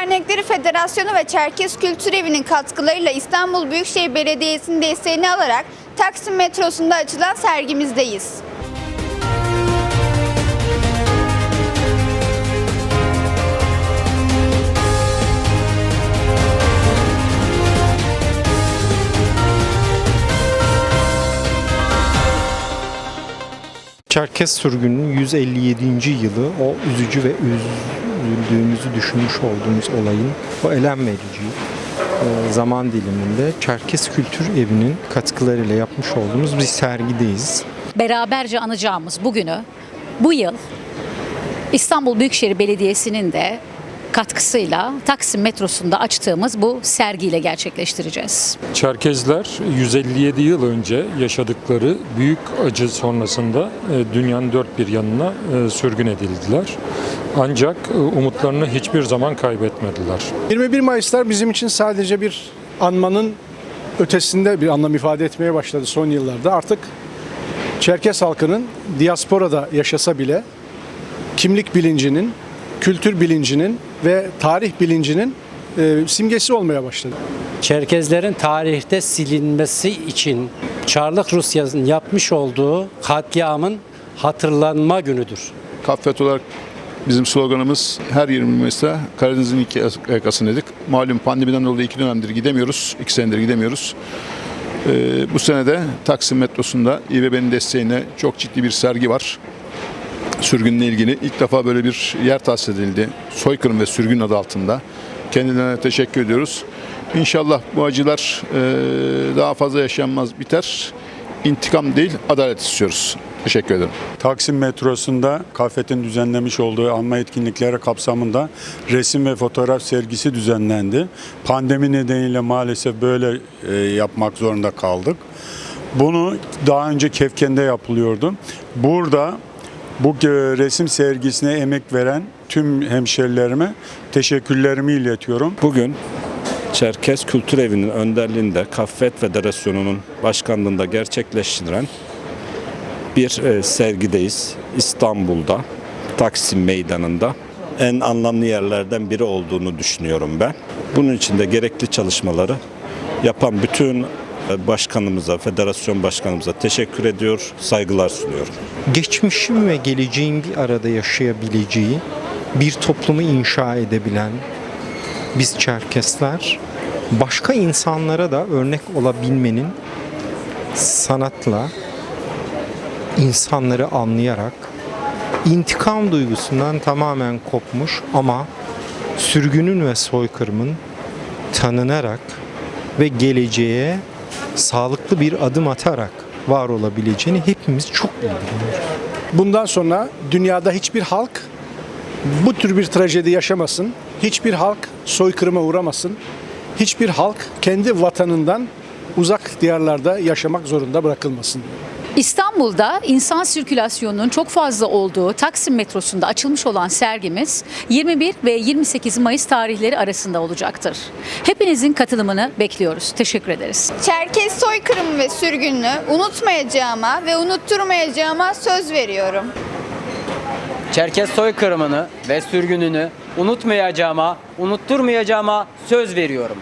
Dernekleri Federasyonu ve Çerkez Kültür Evi'nin katkılarıyla İstanbul Büyükşehir Belediyesi'nin desteğini alarak Taksim metrosunda açılan sergimizdeyiz. Çerkez sürgününün 157. yılı o üzücü ve üzüldüğümüzü düşünmüş olduğumuz olayın o elem verici e, zaman diliminde Çerkez Kültür Evi'nin katkılarıyla yapmış olduğumuz bir sergideyiz. beraberce anacağımız bugünü bu yıl İstanbul Büyükşehir Belediyesi'nin de katkısıyla Taksim metrosunda açtığımız bu sergiyle gerçekleştireceğiz. Çerkezler 157 yıl önce yaşadıkları büyük acı sonrasında e, dünyanın dört bir yanına e, sürgün edildiler. Ancak e, umutlarını hiçbir zaman kaybetmediler. 21 Mayıslar bizim için sadece bir anmanın ötesinde bir anlam ifade etmeye başladı son yıllarda. Artık Çerkes halkının diasporada yaşasa bile kimlik bilincinin, kültür bilincinin ve tarih bilincinin e, simgesi olmaya başladı. Çerkezlerin tarihte silinmesi için Çarlık Rusya'nın yapmış olduğu katliamın hatırlanma günüdür. Kaffet olarak bizim sloganımız her 20 Mayıs'ta Karadeniz'in iki yakasını dedik. Malum pandemiden dolayı iki dönemdir gidemiyoruz. iki senedir gidemiyoruz. Ee, bu sene de Taksim metrosunda İBB'nin desteğine çok ciddi bir sergi var. Sürgünle ilgili ilk defa böyle bir yer tahsis edildi. Soykırım ve sürgün adı altında. Kendilerine teşekkür ediyoruz. İnşallah bu acılar e, daha fazla yaşanmaz biter. İntikam değil adalet istiyoruz. Teşekkür ederim. Taksim metrosunda Kafet'in düzenlemiş olduğu anma etkinlikleri kapsamında resim ve fotoğraf sergisi düzenlendi. Pandemi nedeniyle maalesef böyle e, yapmak zorunda kaldık. Bunu daha önce Kefken'de yapılıyordu. Burada bu resim sergisine emek veren tüm hemşerilerime teşekkürlerimi iletiyorum. Bugün Çerkez Kültür Evi'nin önderliğinde Kaffet Federasyonu'nun başkanlığında gerçekleştirilen bir e, sergideyiz. İstanbul'da, Taksim Meydanı'nda en anlamlı yerlerden biri olduğunu düşünüyorum ben. Bunun için de gerekli çalışmaları yapan bütün başkanımıza, federasyon başkanımıza teşekkür ediyor, saygılar sunuyorum. Geçmişin ve geleceğin bir arada yaşayabileceği bir toplumu inşa edebilen biz Çerkesler başka insanlara da örnek olabilmenin sanatla insanları anlayarak intikam duygusundan tamamen kopmuş ama sürgünün ve soykırımın tanınarak ve geleceğe sağlıklı bir adım atarak var olabileceğini hepimiz çok iyi biliyoruz. Bundan sonra dünyada hiçbir halk bu tür bir trajedi yaşamasın. Hiçbir halk soykırıma uğramasın. Hiçbir halk kendi vatanından uzak diyarlarda yaşamak zorunda bırakılmasın. İstanbul'da insan sirkülasyonunun çok fazla olduğu Taksim metrosunda açılmış olan sergimiz 21 ve 28 Mayıs tarihleri arasında olacaktır. Hepinizin katılımını bekliyoruz. Teşekkür ederiz. Çerkez soykırımı ve sürgününü unutmayacağıma ve unutturmayacağıma söz veriyorum. Çerkez soykırımını ve sürgününü unutmayacağıma, unutturmayacağıma söz veriyorum.